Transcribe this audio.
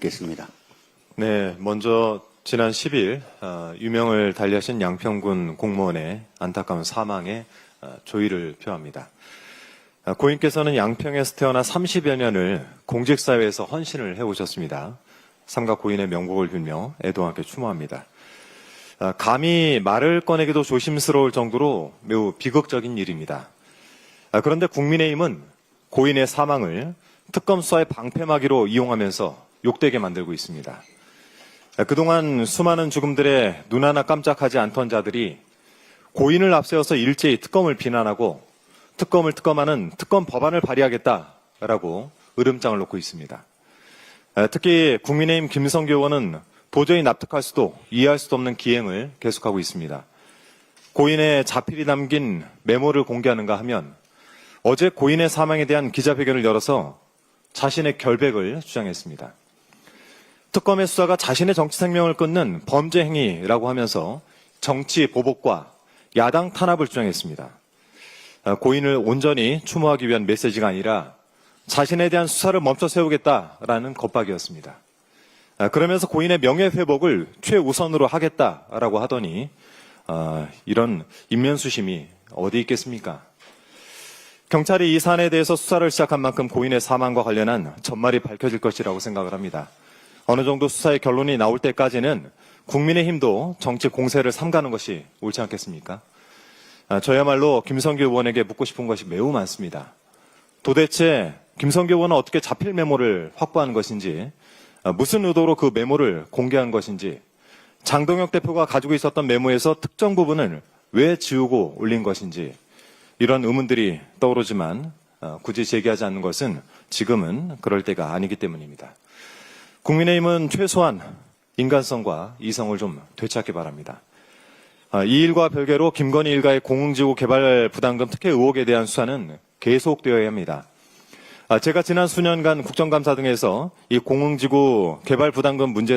겠습니다. 네, 먼저 지난 10일 어, 유명을 달리하신 양평군 공무원의 안타까운 사망에 어, 조의를 표합니다. 어, 고인께서는 양평에서 태어나 30여 년을 공직사회에서 헌신을 해오셨습니다. 삼가 고인의 명복을 빌며 애도하게 추모합니다. 어, 감히 말을 꺼내기도 조심스러울 정도로 매우 비극적인 일입니다. 아, 그런데 국민의힘은 고인의 사망을 특검 수사의 방패막이로 이용하면서 욕되게 만들고 있습니다. 아, 그동안 수많은 죽음들에 눈 하나 깜짝하지 않던 자들이 고인을 앞세워서 일제히 특검을 비난하고 특검을 특검하는 특검 법안을 발의하겠다라고 으름장을 놓고 있습니다. 아, 특히 국민의힘 김성교 의원은 도저히 납득할 수도 이해할 수도 없는 기행을 계속하고 있습니다. 고인의 자필이 담긴 메모를 공개하는가 하면 어제 고인의 사망에 대한 기자회견을 열어서 자신의 결백을 주장했습니다. 특검의 수사가 자신의 정치 생명을 끊는 범죄 행위라고 하면서 정치 보복과 야당 탄압을 주장했습니다. 아, 고인을 온전히 추모하기 위한 메시지가 아니라 자신에 대한 수사를 멈춰 세우겠다라는 겁박이었습니다. 아, 그러면서 고인의 명예 회복을 최우선으로 하겠다라고 하더니 아, 이런 인면수심이 어디 있겠습니까? 경찰이 이 사안에 대해서 수사를 시작한 만큼 고인의 사망과 관련한 전말이 밝혀질 것이라고 생각을 합니다. 어느 정도 수사의 결론이 나올 때까지는 국민의힘도 정치 공세를 삼가는 것이 옳지 않겠습니까? 아, 저야말로 김성규 의원에게 묻고 싶은 것이 매우 많습니다. 도대체 김성규 의원은 어떻게 자필 메모를 확보하는 것인지, 아, 무슨 의도로 그 메모를 공개한 것인지, 장동혁 대표가 가지고 있었던 메모에서 특정 부분을 왜 지우고 올린 것인지, 이런 의문들이 떠오르지만 어, 굳이 제기하지 않는 것은 지금은 그럴 때가 아니기 때문입니다. 국민의힘은 최소한 인간성과 이성을 좀 되찾기 바랍니다. 아, 이 일과 별개로 김건희 일가의 공흥지구 개발 부담금 특혜 의혹에 대한 수사는 계속되어야 합니다. 아, 제가 지난 수년간 국정감사 등에서 이 공흥지구 개발 부담금 문제